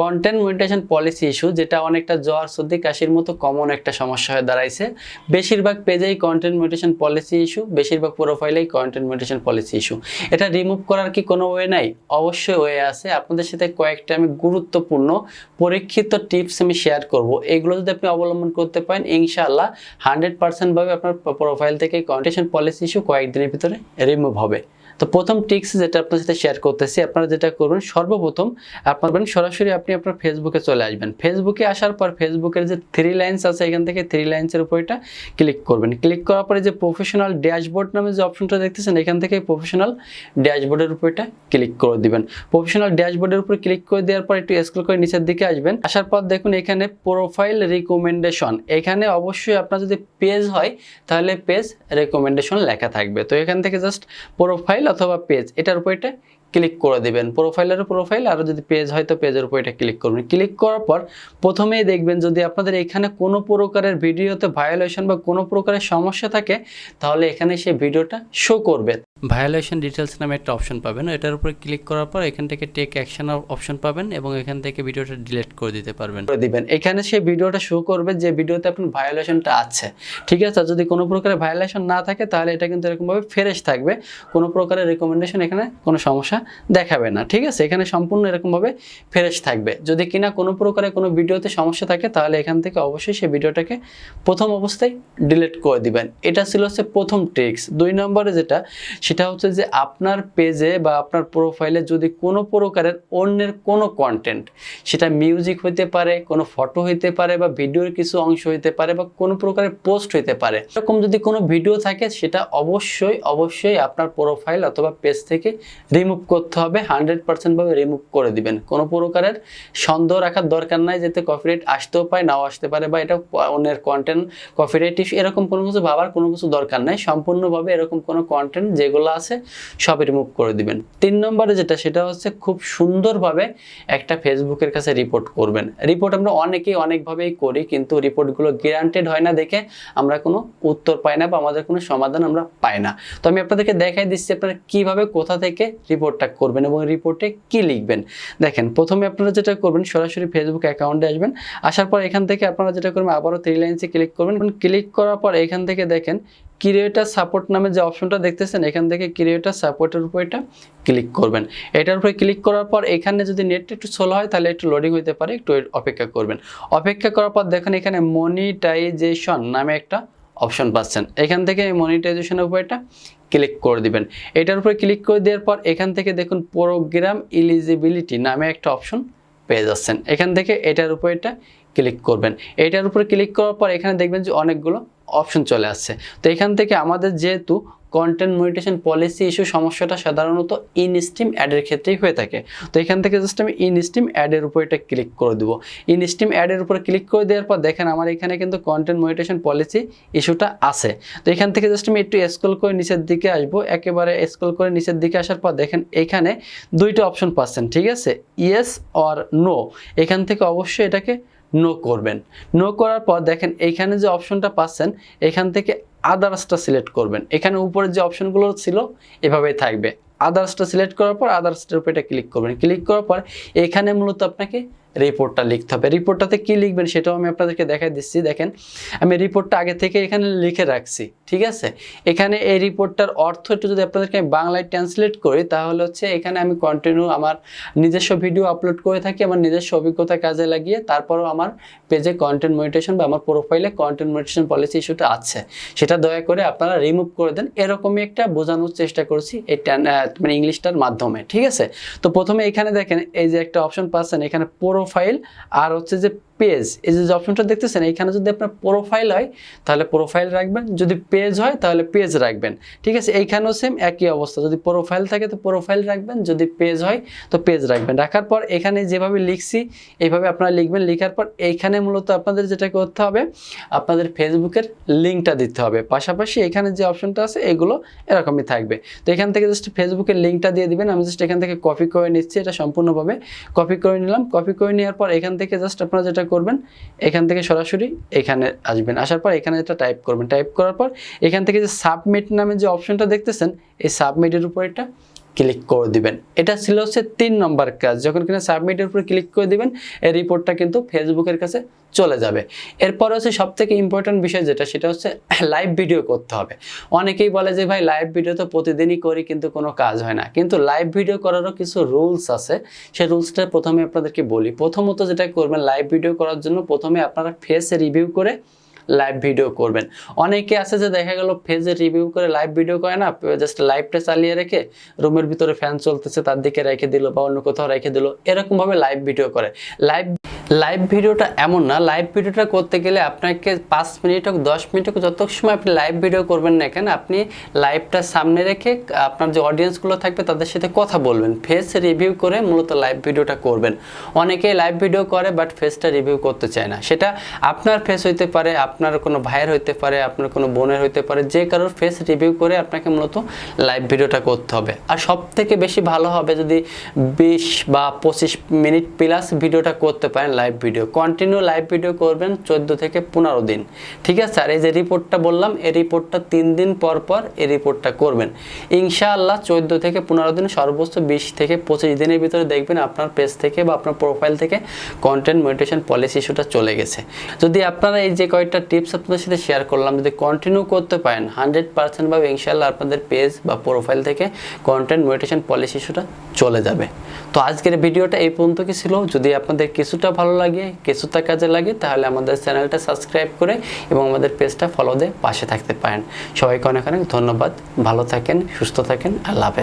Content monetization policy issue যেটা অনেকটা জ্বর, সর্দি, কাশির মতো কমন একটা সমস্যা হয়ে দাঁড়াইছে। বেশিরভাগ পেজেই কন্টেন্ট মনিটেশন পলিসি ইস্যু বেশিরভাগ প্রোফাইলেই কন্টেন্ট মনিটেশন পলিসি ইস্যু এটা রিমুভ করার কি কোনো ওয়ে নাই? অবশ্যই ওয়ে আছে। আপনাদের সাথে কয়েকটা আমি গুরুত্বপূর্ণ পরীক্ষিত টিপস আমি শেয়ার করব। এগুলো যদি আপনি অবলম্বন করতে পারেন, ইনশাআল্লাহ হান্ড্রেড পার্সেন্টভাবে আপনার প্রোফাইল থেকে কন্টেশন পলিসি ইস্যু কয়েকদিনের ভিতরে রিমুভ হবে। তো প্রথম টিক্স যেটা আপনার সাথে শেয়ার করতেছি, আপনারা যেটা করবেন, সর্বপ্রথম আপনার সরাসরি আপনি আপনার ফেসবুকে চলে আসবেন। ফেসবুকে আসার পর ফেসবুকের যে থ্রি লাইন্স আছে, এখান থেকে থ্রি লাইন্সের উপর এটা ক্লিক করবেন। ক্লিক করার পরে যে প্রফেশনাল ড্যাশবোর্ড নামে যে অপশনটা দেখতেছেন, এখান থেকে প্রফেশনাল ড্যাশবোর্ডের উপর এটা ক্লিক করে দিবেন। প্রফেশনাল ড্যাশবোর্ডের উপর ক্লিক করে দেওয়ার পর একটু স্ক্রল করে নিচের দিকে আসবেন। আসার পর দেখুন, এখানে প্রোফাইল রিকমেন্ডেশন এখানে অবশ্যই আপনার যদি পেজ হয়, তাহলে পেজ রেকমেন্ডেশন লেখা থাকবে। তো এখান থেকে জাস্ট প্রোফাইল অথবা পেজ এটার উপর এটা ক্লিক করে দেবেন। প্রোফাইলের প্রোফাইল আর যদি পেজ হয় তো পেজের উপর এটা ক্লিক করবেন। ক্লিক করার পর প্রথমেই দেখবেন যদি আপনাদের এখানে কোনো প্রকারের ভিডিওতে ভায়োলেশন বা কোনো প্রকারের সমস্যা থাকে, তাহলে এখানে সেই ভিডিওটা শো করবে। ভায়োলেশন ডিটেলস নামে একটা অপশন পাবেন। এটার উপর ক্লিক করার পর এখান থেকে টেক অ্যাকশন অপশন পাবেন এবং এখান থেকে ভিডিওটা ডিলিট করে দিতে পারবেন। করে দিবেন। এখানে সেই ভিডিওটা শো করবে যে ভিডিওতে আপনার ভায়োলেশনটা আছে। ঠিক আছে? যদি কোনো প্রকারের ভায়োলেশন না থাকে, তাহলে এটা কিন্তু এরকমভাবে ফ্রেশ থাকবে। কোনো প্রকারের রেকমেন্ডেশন এখানে কোনো সমস্যা দেখাবে না। ঠিক আছে? এখানে সম্পূর্ণ এরকমভাবে ফ্রেশ থাকবে। যদি কিনা কোনো প্রকারের কোনো ভিডিওতে সমস্যা থাকে, তাহলে এখান থেকে অবশ্যই সেই ভিডিওটাকে প্রথম অবস্থায় ডিলিট করে দিবেন। এটা ছিল হচ্ছে প্রথম টেক্স দুই নম্বরে যেটা সেটা হচ্ছে যে আপনার পেজে বা আপনার প্রোফাইলে যদি কোনো প্রকারের অন্যের কোনো কন্টেন্ট সেটা মিউজিক হইতে পারে, কোনো ফটো হইতে পারে বা ভিডিওর কিছু অংশ হইতে পারে বা কোনো প্রকারের পোস্ট হইতে পারে, এরকম যদি কোনো ভিডিও থাকে, সেটা অবশ্যই অবশ্যই আপনার প্রোফাইল অথবা পেজ থেকে রিমুভ করতে হবে হান্ড্রেড পার্সেন্টভাবে রিমুভ করে দিবেন। কোনো প্রকারের সন্দেহ রাখার দরকার নাই, যাতে কপিরাইট আসতেও পারে নাও আসতে পারে বা এটা অন্যের কন্টেন্ট কপিরাইট এরকম কোনো কিছু ভাবার কোনো কিছু দরকার নাই। সম্পূর্ণভাবে এরকম কোনো কন্টেন্ট যেগুলো আছে, সব রিমুভ করে দিবেন। তিন নম্বরে যেটা, সেটা হচ্ছে খুব সুন্দরভাবে একটা ফেসবুকের কাছে রিপোর্ট করবেন। রিপোর্ট আমরা অনেকেই অনেকভাবেই করি, কিন্তু রিপোর্টগুলো গ্যারান্টেড হয় না দেখে আমরা কোনো উত্তর পাই না বা আমাদের কোনো সমাধান আমরা পাই না। তো আমি আপনাদেরকে দেখাই দিচ্ছি আপনারা কীভাবে কোথা থেকে রিপোর্টটা করবেন এবং রিপোর্টে কি লিখবেন। দেখেন, প্রথমে আপনারা যেটা করবেন, সরাসরি ফেসবুক অ্যাকাউন্টে আসবেন। আসার পর এখান থেকে আপনারা যেটা করবেন, আবারও থ্রি লাইন্সে ক্লিক করবেন। ক্লিক করার পর এখান থেকে দেখেন ক্রিয়েটার সাপোর্ট নামে যে অপশনটা দেখতেছেন, এখান থেকে ক্রিয়েটার সাপোর্টের উপর এটা ক্লিক করবেন। এটার উপরে ক্লিক করার পর এখানে যদি নেটটা একটু স্লো হয়, তাহলে একটু লোডিং হতে পারে, একটু অপেক্ষা করবেন। অপেক্ষা করার পর দেখেন এখানে মনিটাইজেশন নামে একটা অপশন পাচ্ছেন। এখান থেকে মনিটাইজেশনের উপর এটা ক্লিক করে দিবেন। এটার উপরে ক্লিক করে দেওয়ার পর এখান থেকে দেখুন প্রোগ্রাম ইলিজিবিলিটি নামে একটা অপশন পেয়ে যাচ্ছেন। এখান থেকে এটার উপর এটা ক্লিক করবেন। এটার উপরে ক্লিক করার পর এখানে দেখবেন যে অনেকগুলো অপশন চলে আসছে। তো এখান থেকে আমাদের যেহেতু কন্টেন্ট মনিটেশন পলিসি ইস্যু সমস্যাটা সাধারণত ইন স্টিম অ্যাডের ক্ষেত্রেই হয়ে থাকে। তো এখান থেকে জাস্ট আমি ইন স্টিম অ্যাডের উপর এটা ক্লিক করে দেবো। ইন স্টিম অ্যাডের উপর ক্লিক করে দেওয়ার পর দেখেন আমার এখানে কিন্তু কন্টেন্ট মনিটেশন পলিসি ইস্যুটা আছে। তো এখান থেকে জাস্ট আমি একটু স্ক্রল করে নিচের দিকে আসব। একেবারে স্ক্রল করে নিচের দিকে আসার পর দেখেন এখানে দুইটা অপশন পাচ্ছেন, ঠিক আছে? ইয়েস অর নো এখান থেকে অবশ্যই এটাকে নো করবেন। নো করার পর দেখেন এইখানে যে অপশনটা পাচ্ছেন, এখান থেকে আদার্সটা সিলেক্ট করবেন। এখানে উপরে যে অপশনগুলো ছিল, এভাবেই থাকবে। আদার্সটা সিলেক্ট করার পর আদার্সটার উপর এটা ক্লিক করবেন। ক্লিক করার পর এখানে মূলত আপনাকে রিপোর্টটা লিখতে হবে। রিপোর্টটাতে কি লিখবেন সেটাও আমি আপনাদেরকে দেখাই দিচ্ছি। দেখেন, আমি রিপোর্টটা আগে থেকে এখানে লিখে রাখছি, ঠিক আছে? এখানে এই রিপোর্টটার অর্থ একটু যদি আপনাদেরকে আমি বাংলায় ট্রান্সলেট করি, তাহলে হচ্ছে এখানে আমি কন্টিনিউ আমার নিজস্ব ভিডিও আপলোড করে থাকি, আমার নিজস্ব অভিজ্ঞতা কাজে লাগিয়ে তারপরও আমার পেজে কন্টেন্ট মনিটেশন বা আমার প্রোফাইলে কন্টেন্ট মনিটেশন পলিসি ইস্যুটা আছে। সেটা দয়া করে আপনারা রিমুভ করে দেন। এরকমই একটা বোঝানোর চেষ্টা করছি এই মানে ইংলিশটার মাধ্যমে, ঠিক আছে? তো প্রথমে এখানে দেখেন, এই যে একটা অপশন পাচ্ছেন, এখানে প্রোফাইল আর হচ্ছে যে পেজ এই যে অপশনটা দেখতেছেন, এইখানে যদি আপনার প্রোফাইল হয়, তাহলে প্রোফাইল রাখবেন। যদি পেজ হয়, তাহলে পেজ রাখবেন। ঠিক আছে? এইখানেও সেম একই অবস্থা। যদি প্রোফাইল থাকে, তো প্রোফাইল রাখবেন। যদি পেজ হয়, তো পেজ রাখবেন। রাখার পর এখানে যেভাবে লিখছি, এইভাবে আপনারা লিখবেন। লেখার পর এইখানে মূলত আপনাদের যেটা করতে হবে, আপনাদের ফেসবুকের লিঙ্কটা দিতে হবে। পাশাপাশি এখানে যে অপশনটা আছে, এগুলো এরকমই থাকবে। তো এখান থেকে জাস্ট ফেসবুকের লিঙ্কটা দিয়ে দিবেন। আমি জাস্ট এখান থেকে কপি করে নিচ্ছি। এটা সম্পূর্ণভাবে কপি করে নিলাম। কপি করে নেওয়ার পর এখান থেকে জাস্ট আপনারা যেটা করবেন, এখান থেকে সরাসরি এখানে আসবেন। আসার পর এখানে এটা টাইপ করবেন। টাইপ করার পর এখান থেকে যে সাবমিট নামে যে অপশনটা দেখতেছেন, এই সাবমিটের উপর এটা ক্লিক করে দিবেন। এটা ছিল হচ্ছে তিন নম্বর কাজ। যখন কিনা সাবমিটের উপরে ক্লিক করে দিবেন, এই রিপোর্টটা কিন্তু ফেসবুকের কাছে চলে যাবে। এরপর হচ্ছে সব থেকে ইম্পর্টেন্ট বিষয় যেটা, সেটা হচ্ছে লাইভ ভিডিও করতে হবে। অনেকেই বলে যে, ভাই লাইভ ভিডিও তো প্রতিদিনই করি, কিন্তু কোনো কাজ হয় না। কিন্তু লাইভ ভিডিও করারও কিছু রুলস আছে। সেই রুলসটা প্রথমে আপনাদেরকে বলি। প্রথমত যেটা করবেন লাইভ ভিডিও করার জন্য প্রথমে আপনারা ফেস রিভিউ করে লাইভ ভিডিও করবেন। অনেকে আছে যে দেখা গেল ফেজে রিভিউ করে লাইভ ভিডিও করে না জাস্ট লাইভটা চালিয়ে রেখে রুমের ভিতরে ফ্যান চলতেছে, তার দিকে রেখে দিল বা অন্য কোথাও রেখে দিল, এরকমভাবে লাইভ ভিডিও করে। লাইভ লাইভ ভিডিওটা এমন না। লাইভ ভিডিওটা করতে গেলে আপনাকে পাঁচ মিনিট হোক, দশ মিনিট হোক যত সময় আপনি লাইভ ভিডিও করবেন না কেন, আপনি লাইভটা সামনে রেখে আপনার যে অডিয়েন্সগুলো থাকবে তাদের সাথে কথা বলবেন। ফেস রিভিউ করে মূলত লাইভ ভিডিওটা করবেন। অনেকেই লাইভ ভিডিও করে বাট ফেসটা রিভিউ করতে চায় না। সেটা আপনার ফেস হইতে পারে, আপনার কোনো ভাইয়ের হইতে পারে, আপনার কোনো বোনের হইতে পারে, যে কারোর ফেস রিভিউ করে আপনাকে মূলত লাইভ ভিডিওটা করতে হবে। আর সব থেকে বেশি ভালো হবে যদি বিশ বা পঁচিশ মিনিট প্লাস ভিডিওটা করতে পারেন। Live video continue live video করবেন চোদ্দ থেকে পনেরো দিন। ঠিক আছে? আর এই যে রিপোর্টটা বললাম, এই রিপোর্টটা তিন দিন পর পর এই রিপোর্টটা করবেন। ইনশাআল্লাহ চোদ্দ থেকে পনেরো দিন, সর্বোচ্চ বিশ থেকে পঁচিশ দিনের ভিতরে দেখবেন আপনার পেজ থেকে বা আপনার প্রোফাইল থেকে কন্টেন্ট মেডিটেশন পলিসি ইস্যুটা চলে গেছে। যদি আপনারা এই যে কয়েকটা টিপস আপনাদের সাথে শেয়ার করলাম, যদি কন্টিনিউ করতে পারেন হান্ড্রেড পার্সেন্ট ভাবে ইনশাআল্লাহ আপনাদের পেজ বা প্রোফাইল থেকে কন্টেন্ট মেডিটেশন পলিসি ইস্যুটা চলে যাবে। তো আজকের ভিডিওটা এই পর্যন্ত কি ছিল? যদি আপনাদের কিছুটা ভালো লাগে, কিছুটা কাজে লাগে, তাহলে আমাদের চ্যানেলটা সাবস্ক্রাইব করে এবং আমাদের পেজটা ফলো দিয়ে পাশে থাকতে পারেন। সবাইকে অনেক অনেক ধন্যবাদ। ভালো থাকেন, সুস্থ থাকেন। আল্লাহ